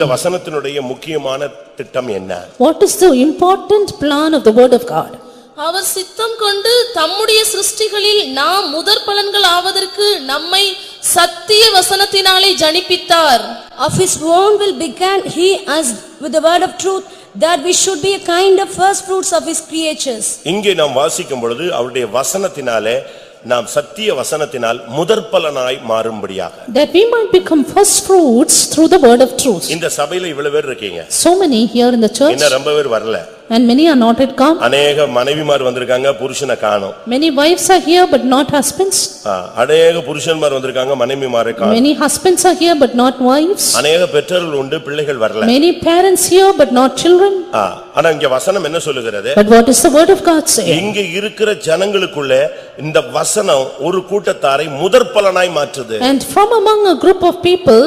இந்த வசனத்தினுடைய முக்கியமான திட்டம் என்ன What is the important plan of the word of God? அவர் சித்தம் கொண்டு தம்முடைய சிருஷ்டிகளில் நாம் முதற் பலன்கள் ஆவதற்கு நம்மை சத்திய வசனத்தினாலே ஜனிப்பித்தார் Of his own will began he us with the word of truth, that we should be a kind of first fruits of his creatures. இங்கே நாம் வாசிக்கும் பொழுது அவருடைய வசனத்தினாலே நாம் சத்திய வசனத்தினால் முதற்பலனாய் மாறும்படியாக That we might become first fruits through the word of truth. இந்த சபையில இவ்வளவு பேர் இருக்கீங்க So many here in the church இன்னும் ரொம்ப பேர் வரல and many are not yet come. அநேக மனைவிமார் வந்திருக்காங்க புருஷனை காணோம் Many wives are here but not husbands. அநேக புருஷன்மார் வந்திருக்காங்க மனைவிமாரை காணோம் Many husbands are here but not wives. அநேக பெற்றோர்கள் உண்டு பிள்ளைகள் வரல Many parents here but not children. ஆனா இங்க வசனம் என்ன சொல்லுகிறது But what is the word of God saying? இங்க இருக்கிற ஜனங்களுக்குள்ள இந்த வசனம் ஒரு கூட்டத்தாரை முதற்பலனாய் மாற்றுது And from among a group of people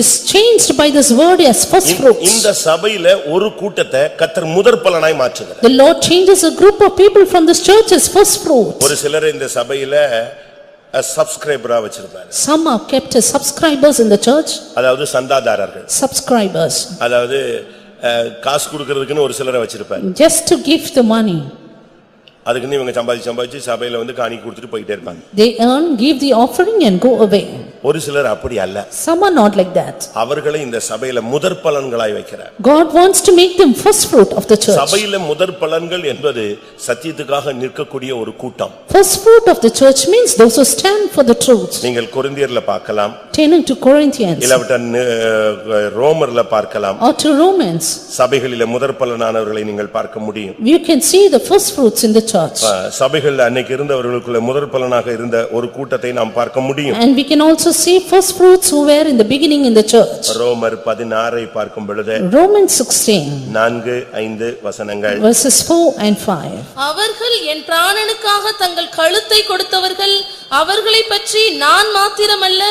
is changed by this word as first fruits. இந்த சபையில ஒரு கூட்டத்தை கத்தர் முதற்பலனாய் மாற்றுகிறார் The Lord changes a group of people from this church as first fruit. ஒரு சிலர் இந்த சபையில சப்ஸ்கிரைபரா வச்சிருப்பாரு Some are kept as subscribers in the church, அதாவது சந்தாதாரர்கள் subscribers, அதாவது காசு கொடுக்கறதுக்குன்னு ஒரு சிலரை வச்சிருப்பாரு just to give the money. அதுக்குன்னு இவங்க சம்பாதிச்சு சம்பாதிச்சு சபையில வந்து காணி கொடுத்துட்டு போயிட்டே இருப்பாங்க They earn, give the offering and go away. ஒரு சிலர் அப்படி அல்ல. Some are not like that. அவர்களை இந்த சபையில முதற் பலன்களாய் வைக்கிறார். God wants to make them first fruit of the church. சபையில முதற் பலன்கள் என்பது சத்தியத்துக்காக நிற்கக்கூடிய ஒரு கூட்டம். First fruit of the church means those who stand for the truth. நீங்கள் கொரிந்தியர்ல பார்க்கலாம். Turning to Corinthians. இல்லாவிட்ட ரோமர்ல பார்க்கலாம். Or to Romans, சபைகளில முதற் பலனானவர்களை நீங்கள் பார்க்க முடியும். You can see the first fruits in the church. சபைகள் அன்னைக்கு இருந்தவர்களுக்குள்ள முதற் பலனாக இருந்த ஒரு கூட்டத்தை நாம் பார்க்க முடியும். And we can also see first fruits who were in the beginning in the church. ரோமர் பதினாறை பார்க்கும் பொழுது Romans 16 நான்கு ஐந்து வசனங்கள் verses 4 and 5. அவர்கள் என் பிராணனுக்காக தங்கள் கழுத்தை கொடுத்தவர்கள் அவர்களைப் பற்றி நான் மாத்திரமல்ல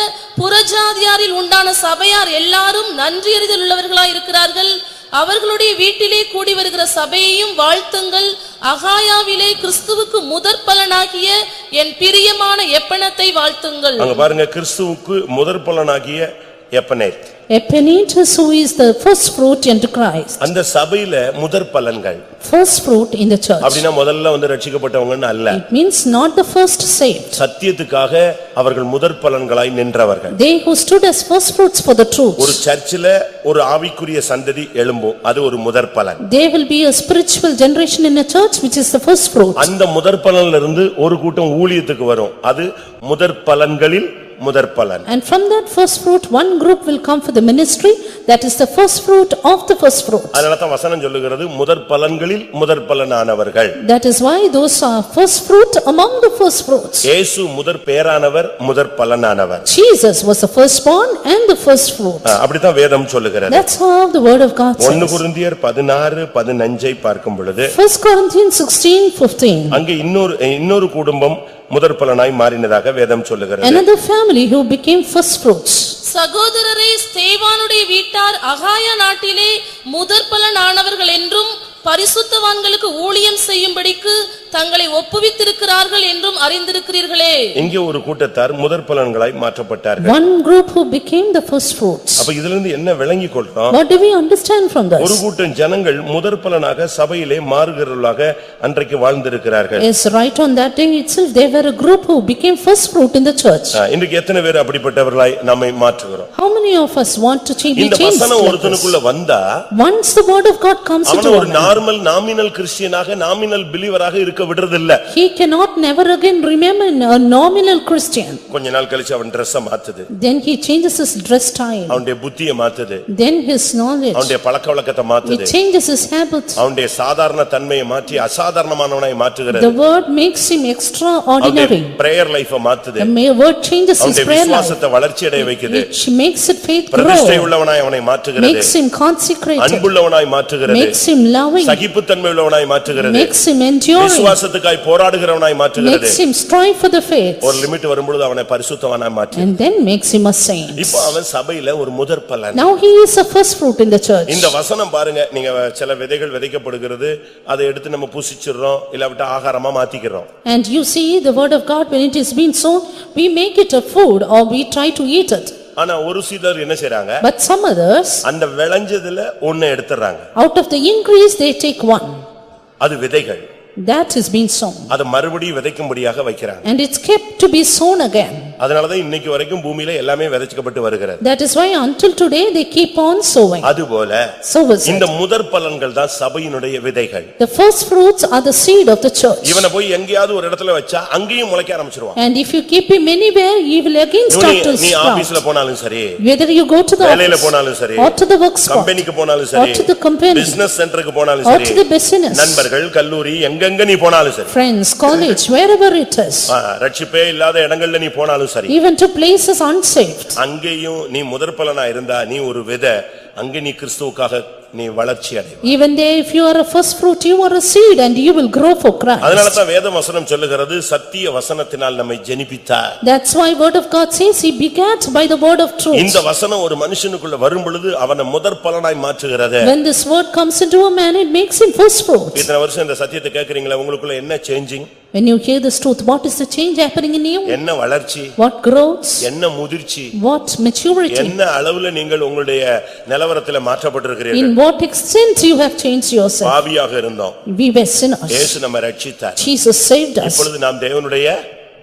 புறஜாதியாரில் உண்டான சபையார் எல்லாரும் நன்றியறிதல் உள்ளவர்களாயிருக்கிறார்கள் அவர்களுடைய வீட்டிலே கூடி வருகிற சபையையும் வாழ்த்துங்கள். அகாயாவிலே கிறிஸ்துவுக்கு முதற் பலனாகிய என் பிரியமான எப்பணத்தை வாழ்த்துங்கள். அங்க பாருங்க கிறிஸ்துவுக்கு முதற் பலனாகிய எப்பனேத் Epenetus who is the first fruit into Christ, அந்த சபையில முதற் பலன்கள் first fruit in the church. அப்படின்னா முதல்ல வந்து ரட்சிக்கப்பட்டவங்கன்னு அல்ல It means not the first saved. சத்தியத்துக்காக அவர்கள் முதற் பலன்களாய் நின்றவர்கள் They who stood as first fruits for the ஒரு truth. சர்ச்சில ஒரு ஆவிக்குரிய சந்ததி எழும்பும் அது ஒரு முதற் பலன் There will be a spiritual generation in a church which is the first fruit. அந்த முதற் பலன்ல இருந்து ஒரு கூட்டம் ஊழியத்துக்கு வரும் அது முதற் பலன்களில் முதற் பலன் And from that first fruit, one group will come for the ministry, that is the first fruit of the first fruit. அதனால தான் வசனம் சொல்லுகிறது முதற் பலன்களில் முதற் பலனானவர்கள் That is why those are first fruit among the first fruits. இயேசு முதற் பேரானவர் முதற் பலனானவர் Jesus was the firstborn and the first fruit. ஆ, அப்படித்தான் வேதம் சொல்லுகிறது That's how the word of God ஒன்னு says. குருந்தியர் பதினாறு பதினஞ்சை பார்க்கும் பொழுது First Corinthians sixteen fifteen. அங்கே இன்னொரு இன்னொரு குடும்பம் முதற் பலனாய் மாறினதாக வேதம் சொல்லுகிறது Another family who became first fruits. சகோதரரே ஸ்தேவானுடைய வீட்டார் அகாய நாட்டிலே முதற் பலனானவர்கள் என்றும் பரிசுத்தவான்களுக்கு ஊழியம் செய்யும்படிக்கு தங்களை ஒப்புவித்திருக்கிறார்கள் என்றும் அறிந்திருக்கிறீர்களே இங்கே ஒரு கூட்டத்தார் முதற் பலன்களாய் மாற்றப்பட்டார்கள் One group who became the first fruits. அப்ப இதுல இருந்து என்ன விளங்கி கொள்றோம் What do we understand from ஒரு this? கூட்டம் ஜனங்கள் முதற் பலனாக சபையிலே மாறுகிறவர்களாக அன்றைக்கு வாழ்ந்திருக்கிறார்கள் Yes, right on that day itself, there were a group who became first fruit in the church. ஆ, இன்றைக்கு எத்தனை பேர் அப்படிப்பட்டவர்களாய் நம்மை மாற்றுகிறோம் How many of us want to change, be இந்த changed வசனம் like this? ஒருத்தனுக்குள்ள வந்தா Once the word of God comes அவன into ஒரு a man, நார்மல் நாமினல் கிறிஸ்டியனாக நாமினல் பிலீவராக இருக்க விடுறதில்ல he cannot never again remain a nominal Christian. கொஞ்ச நாள் கழிச்சு அவன் ட்ரெஸ்ஸ மாத்துது Then he changes his dress style, அவனுடைய புத்திய மாத்துது then his knowledge, அவனுடைய பழக்க வழக்கத்தை he மாத்துது changes his habits. அவனுடைய சாதாரண தன்மையை மாற்றி அசாதாரணமானவனாய் மாற்றுகிறது The word makes him அவனுடைய extraordinary. பிரேயர் லைஃப மாத்துது The ma- word changes his அவனுடைய prayer life, விசுவாசத்தை வளர்ச்சி அடைய வைக்குது which makes it faith பிரதிஷ்டை grow, உள்ளவனாய் அவனை மாற்றுகிறது makes him consecrated, அன்புள்ளவனாய் மாற்றுகிறது makes him loving, சகிப்புத்தன்மை உள்ளவனாய் மாற்றுகிறது makes him enduring, விசுவாசத்துக்காய் போராடுகிறவனாய் மாற்றுகிறது makes him strive for the faith, ஒரு லிமிட் வரும்பொழுது அவனை பரிசுத்தவனாய் மாற்று and then makes him a saint. இப்போ அவன் சபையில ஒரு முதற் பலன் Now he is a first fruit in the church. இந்த வசனம் பாருங்க நீங்க சில விதைகள் விதைக்கப்படுகிறது அதை எடுத்து நம்ம புசிச்சிடுறோம் இல்லாவிட்டா ஆகாரமா மாத்திக்கிறோம் And you see, the word of God, when it is being sown, we make it a food or we try to eat it. ஆனா ஒரு சிலர் என்ன செய்றாங்க But some others, அந்த விளைஞ்சதுல ஒண்ணு எடுத்துறாங்க out of the increase, they take one. அது விதைகள் That is being sown. அதை மறுபடியும் விதைக்கும்படியாக வைக்கிறாங்க And it's kept to be sown again. அதனாலதான் இன்னைக்கு வரைக்கும் பூமியில எல்லாமே விதைக்கப்பட்டு வருகிறது That is why until today, they keep on sowing. அதுபோல So is இந்த. முதற் பலன்கள் தான் சபையினுடைய விதைகள் The first fruits are the seed of the church. இவனை போய் எங்கேயாவது ஒரு இடத்துல வச்சா அங்கேயும் முளைக்க ஆரம்பிச்சிருவான் And if you keep him anywhere, he will again start to நீ ஆபீஸ்ல sprout. போனாலும் சரி Whether you go to the வேலையில office, போனாலும் சரி or to the work spot, கம்பெனிக்கு போனாலும் or சரி to the company, பிசினஸ் சென்டருக்கு போனாலும் or சரி to the business, நண்பர்கள் கல்லூரி எங்கெங்க நீ போனாலும் சரி friends, college, wherever it is, ஆ, ரட்சிப்பே இல்லாத இடங்கள்ல நீ போனாலும் சரி even to places unsaved. அங்கேயும் நீ முதற் பலனா இருந்தா நீ ஒரு விதை அங்கே நீ கிறிஸ்துவுக்காக நீ வளர்ச்சி அடை Even there, if you are a first fruit, you are a seed and you will grow for Christ. அதனாலதான் வேத வசனம் சொல்லுகிறது சத்திய வசனத்தினால் நம்மை ஜெனிப்பித்தார் That's why word of God says he begat by the word of truth. இந்த வசனம் ஒரு மனுஷனுக்குள்ள வரும் பொழுது அவனை முதற் பலனாய் மாற்றுகிறது When this word comes into a man, it makes him first fruit. இத்தனை வருஷம் இந்த சத்தியத்தை கேக்குறீங்களா உங்களுக்குள்ள என்ன changing When you hear this truth, what is the change happening in you? என்ன வளர்ச்சி What growths? என்ன முதிர்ச்சி What maturity? என்ன அளவுல நீங்கள் உங்களுடைய நிலவரத்துல மாற்றப்பட்டிருக்கிறீர்கள் In what extent you have changed yourself? பாவியாக இருந்தோம் We were sinners. இயேசு நம்ம ரட்சித்தார் Jesus saved us. இப்பொழுது நாம் தேவனுடைய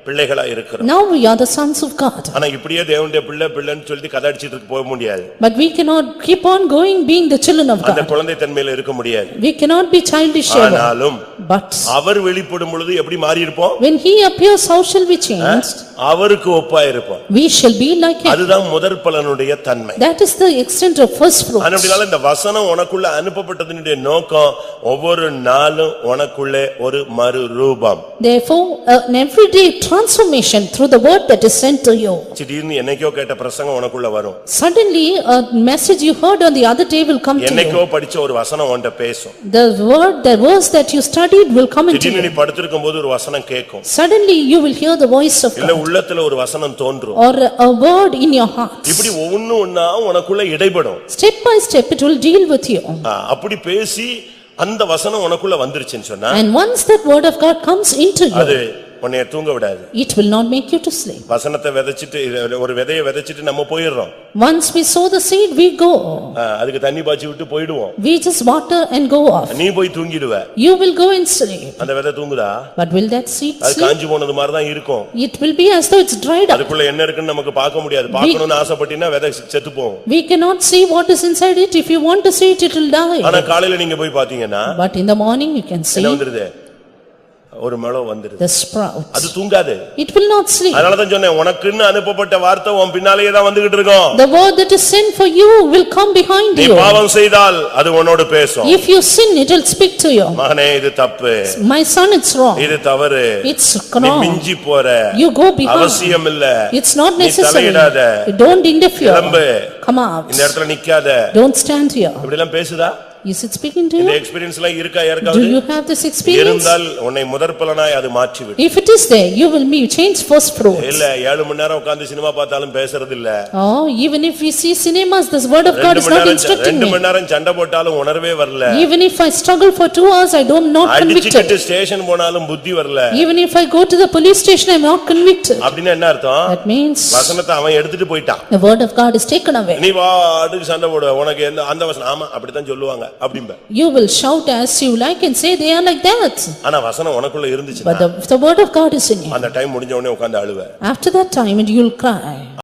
பிள்ளைகளா இருக்கிறோம் Now we are the sons of God. ஆனா இப்படியே தேவனுடைய பிள்ளை பிள்ளைன்னு சொல்லிட்டு கதை அடிச்சிட்டு போக முடியாது But we cannot keep on going being the children of அந்த God. குழந்தை தன்மையில இருக்க முடியாது We cannot be childish ever. ஆனாலும் But அவர் வெளிப்படும் பொழுது எப்படி மாறி இருப்போம் when he appears, how shall we change? அவருக்கு ஒப்பா இருப்போம் We shall be like him. அதுதான் முதற் பலனுடைய தன்மை That is the extent of first fruits. அப்படினால இந்த வசனம் உனக்குள்ள அனுப்பப்பட்டதனுடைய நோக்கம் ஒவ்வொரு நாளும் உனக்குள்ளே ஒரு மறு ரூபம் Therefore, an everyday transformation through the word that is sent to you. திடீர்னு என்னைக்கோ கேட்ட பிரசங்கம் உனக்குள்ள வரும் Suddenly, a message you heard on the other day will come to என்னைக்கோ you. படிச்ச ஒரு வசனம் உன்கிட்ட பேசும் The word, the verse that you studied will come into திடீர்னு நீ you. படுத்திருக்கும் போது ஒரு வசனம் கேட்கும் Suddenly, you will hear the voice of இல்ல God உள்ளத்துல ஒரு வசனம் தோன்றும் or a word in your heart. இப்படி ஒவ்வொன்னு ஒன்னா உனக்குள்ள இடைபடும் Step by step, it will deal with you. ஆ, அப்படி பேசி அந்த வசனம் உனக்குள்ள வந்துருச்சுன்னு சொன்னா And once that word of God comes into அது you, உன்னைய தூங்க விடாது it will not make you to sleep. வசனத்தை விதைச்சிட்டு இது ஒரு விதைய விதைச்சிட்டு நம்ம போயிடுறோம் Once we sow the seed, we go. ஆ, அதுக்கு தண்ணி பாய்ச்சி விட்டு போயிடுவோம் We just water and go off. நீ போய் தூங்கிடுவ You will go and sleep. அந்த விதை தூங்குதா But will that seed அது sleep? காஞ்சு போனது மாதிரி தான் இருக்கும் It will be as though it's dried up. அதுக்குள்ள என்ன இருக்குன்னு நமக்கு பார்க்க முடியாது பார்க்கணும்னு ஆசைப்பட்டீங்கன்னா விதை செத்து போகும் We cannot see what is inside it. If you want to see it, it will ஆனா die. காலையில நீங்க போய் பாத்தீங்கன்னா But in the morning, you can என்ன see வந்துருது ஒரு முளம் வந்துருது the sprout. அது தூங்காது It will not sleep. அதனாலதான் சொன்னேன் உனக்குன்னு அனுப்பப்பட்ட வார்த்தை உன் பின்னாலேயே தான் வந்துகிட்டு இருக்கும் The word that is sent for you will come behind நீ you. பாவம் செய்தால் அது உன்னோடு பேசும் If you sin, it will speak to you. மகனே இது தப்பு My son, it's wrong. இது தவறு It's நீ wrong. மிஞ்சி போற You go behind. அவசியம் இல்ல It's not நீ necessary. தலையிடாத Don't interfere. கிளம்பு. Come out. இந்த இடத்துல நிக்காத Don't stand here. இப்படி எல்லாம் பேசுதா Is it speaking to இந்த you? எக்ஸ்பீரியன்ஸ் எல்லாம் இருக்கா Do யாருக்காவது you have this experience? இருந்தால் உன்னை முதற்பலனாய் அது மாற்றிவிடும் If it is there, you will be changed first fruits. இல்ல ஏழு மணி நேரம் உட்கார்ந்து சினிமா பார்த்தாலும் பேசுறது இல்ல Oh, even if we see cinemas, this word of God ரெண்டு is மணி not நேரம் instructing ரெண்டு me. மணி நேரம் சண்டை போட்டாலும் உணர்வே வரல Even if I struggle for two hours, I don't not அடிச்சுக்கிட்டு convicted. ஸ்டேஷன் போனாலும் புத்தி வரல Even if I go to the police station, I am not convicted. அப்படின்னு என்ன அர்த்தம் That means வசனத்தை அவன் எடுத்துட்டு போயிட்டான் the word of God is taken away. நீ வாடுக்கு சண்டை போடுவ உனக்கு எந்த அந்த வசனம் ஆமா அப்படித்தான் சொல்லுவாங்க அப்படிம்ப You will shout as you like and say they are like that. ஆனா வசனம் உனக்குள்ள இருந்துச்சு But the, the word of God is in you. அந்த டைம் முடிஞ்ச உடனே உட்கார்ந்து அழுவ After that time, and you will cry.